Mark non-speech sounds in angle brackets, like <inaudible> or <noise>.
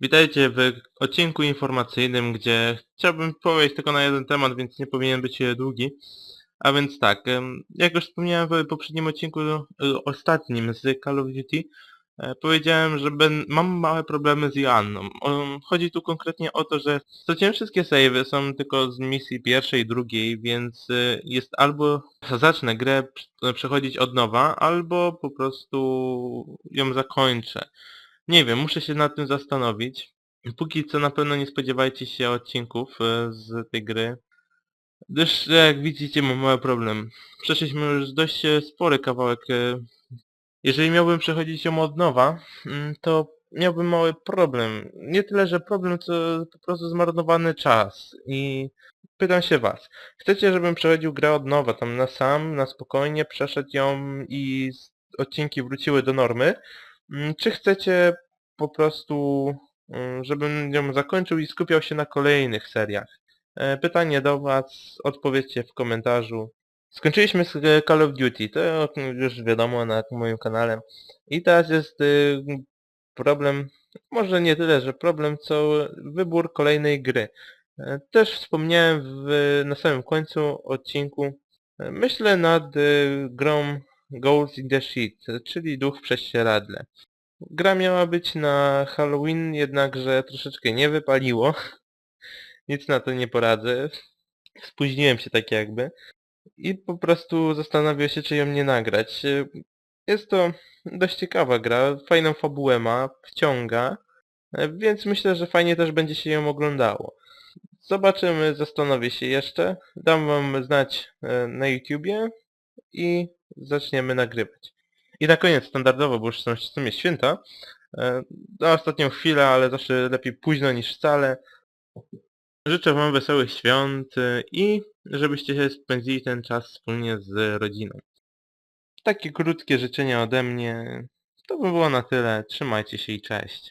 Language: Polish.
Witajcie w odcinku informacyjnym, gdzie chciałbym powiedzieć tylko na jeden temat, więc nie powinien być długi. A więc tak, jak już wspomniałem w poprzednim odcinku, e, ostatnim z Call of Duty, e, powiedziałem, że ben, mam małe problemy z Joanną. Chodzi tu konkretnie o to, że straciłem wszystkie savey, są tylko z misji pierwszej i drugiej, więc e, jest albo zacznę grę prz- przechodzić od nowa, albo po prostu ją zakończę. Nie wiem, muszę się nad tym zastanowić. Póki co na pewno nie spodziewajcie się odcinków e, z tej gry. Gdyż jak widzicie mam mały problem. Przeszliśmy już dość e, spory kawałek. e. Jeżeli miałbym przechodzić ją od nowa, mm, to miałbym mały problem. Nie tyle, że problem, co po prostu zmarnowany czas. I pytam się was. Chcecie, żebym przechodził grę od nowa, tam na sam, na spokojnie, przeszedł ją i odcinki wróciły do normy? Mm, Czy chcecie po prostu, mm, żebym ją zakończył i skupiał się na kolejnych seriach? E, Pytanie do Was, odpowiedzcie w komentarzu. Skończyliśmy z e, Call of Duty, to już wiadomo na moim kanale. I teraz jest y, problem, może nie tyle, że problem, co wybór kolejnej gry. E, Też wspomniałem w, na samym końcu odcinku, myślę nad y, grą Ghost in the Sheet, czyli Duch w prześcieradle. Gra miała być na Halloween, jednakże troszeczkę nie wypaliło. <laughs> Nic na to nie poradzę. Spóźniłem się tak jakby. I po prostu zastanawiam się, czy ją nie nagrać. Jest to dość ciekawa gra, fajną fabułę ma, wciąga, więc myślę, że fajnie też będzie się ją oglądało. Zobaczymy, zastanowię się jeszcze. Dam wam znać e, na YouTubie i zaczniemy nagrywać. I na koniec standardowo, bo już są w sumie święta, e, na ostatnią chwilę, ale zawsze lepiej późno niż wcale. Życzę wam wesołych świąt e, i żebyście się spędzili ten czas wspólnie z rodziną. Takie krótkie życzenia ode mnie. To by było na tyle. Trzymajcie się i cześć.